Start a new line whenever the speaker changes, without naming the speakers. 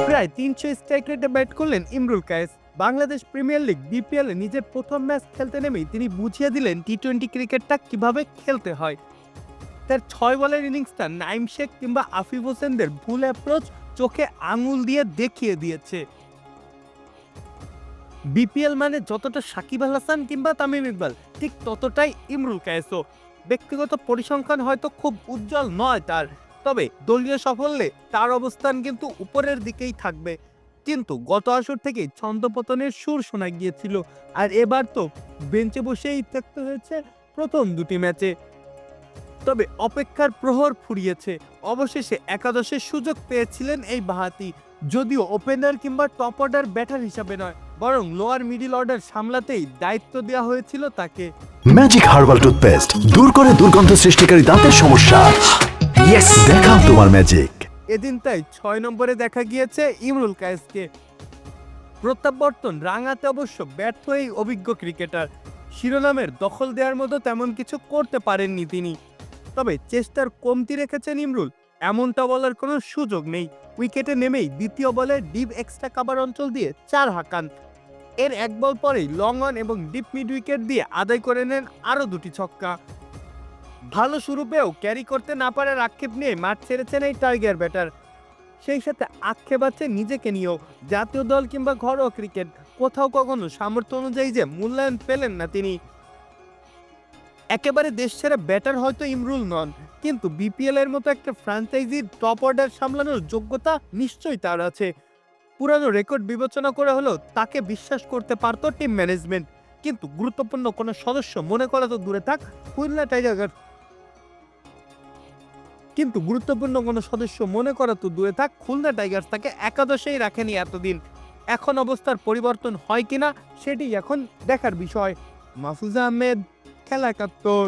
প্রায় তিনশো স্ট্রাইক রেটে ব্যাট করলেন Imrul Kayes. Bangladesh premier league BPL এ নিজের প্রথম ম্যাচ খেলতে নেমেই তিনি বুঝিয়ে দিলেন টি টোয়েন্টি ক্রিকেটটা কীভাবে খেলতে হয়। তার ছয় বলের ইনিংসটা নাইম শেখ কিংবা আফিফ হোসেনদের ভুল অ্যাপ্রোচ চোখে আঙুল দিয়ে দেখিয়ে দিয়েছে। বিপিএল মানে যতটা সাকিব আল হাসান কিংবা তামিম ইকবাল, ঠিক ততটাই ইমরুল কায়েসও। ব্যক্তিগত পরিসংখ্যান হয়তো খুব উজ্জ্বল নয় তার। তবে দলীয় সাফল্যে তার অবস্থান কিন্তু উপরের দিকেই থাকবে। কিন্তু গত আসর থেকেই ছন্দপতনের সুর শোনা গিয়েছিল আর এবার তো বেঞ্চে বসেই থাকতে হয়েছে প্রথম দুটি ম্যাচে। তবে অপেক্ষার প্রহর ফুরিয়েছে। অবশেষে একাদশের সুযোগ পেয়েছিলেন এই বাহাতি। যদিও ওপেনার কিংবা টপ অর্ডার ব্যাটার হিসাবে নয়, বরং লোয়ার মিডিল অর্ডার সামলাতেই দায়িত্ব দেওয়া হয়েছিল তাকে।
ম্যাজিক হার্বাল টুথপেস্ট দূর করে দুর্গন্ধ সৃষ্টিকারী দাঁতের সমস্যা। ইয়েস দেখাও তোমার ম্যাজিক
এদিন তাই ছয় নম্বরে দেখা গিয়েছে ইমরুল কায়েসকে। প্রত্যাবর্তন, রাঙাতে অবশ্য ব্যর্থ এই অভিজ্ঞ ক্রিকেটার। শিরোনামের দখল দেওয়ার মতো তেমন কিছু করতে পারেননি তিনি। তবে চেষ্টার কমতি রেখেছেন ইমরুল, এমনটা বলার কোনো সুযোগ নেই। উইকেটে নেমেই দ্বিতীয় বলে ডিপ এক্সট্রা কাভার অঞ্চল দিয়ে চার হাকান। এর এক বল পরেই লং অন এবং ডিপ মিড উইকেট দিয়ে আদায় করে নেন আরও দুটি ছক্কা। ভালো শুরু পেয়েও ক্যারি করতে না পারার আক্ষেপ নিয়ে মাঠ ছেড়েছেন এই টাইগার ব্যাটার। সেই সাথে আক্ষেপ আছে নিজেকে নিয়েও, জাতীয় দল কিংবা ঘরোয়া ক্রিকেট। কোথাও কখনো সামর্থ্য অনুযায়ী যে মূল্যায়ন পেলেন না তিনি। একেবারে দেশ ছেড়ে ব্যাটার হয়তো ইমরুল নন, কিন্তু বিপিএল এর মতো একটা ফ্র্যাঞ্চাইজির টপ অর্ডার সামলানোর যোগ্যতা নিশ্চয়ই তার আছে। পুরানো রেকর্ড বিবেচনা করা হলেও তাকে বিশ্বাস করতে পারতো টিম ম্যানেজমেন্ট কিন্তু গুরুত্বপূর্ণ কোনো সদস্য মনে করা তো দূরে থাক, খুলনা টাইগার কিন্তু গুরুত্বপূর্ণ কোনো সদস্য মনে করা তো দূরে থাক, খুলনা টাইগার্স তাকে একাদশেই রাখেনি এতদিন। এখন অবস্থার পরিবর্তন হয় কিনা, সেটি এখন দেখার বিষয়। মাহফুজা আহমেদ, খেলা একাত্তর।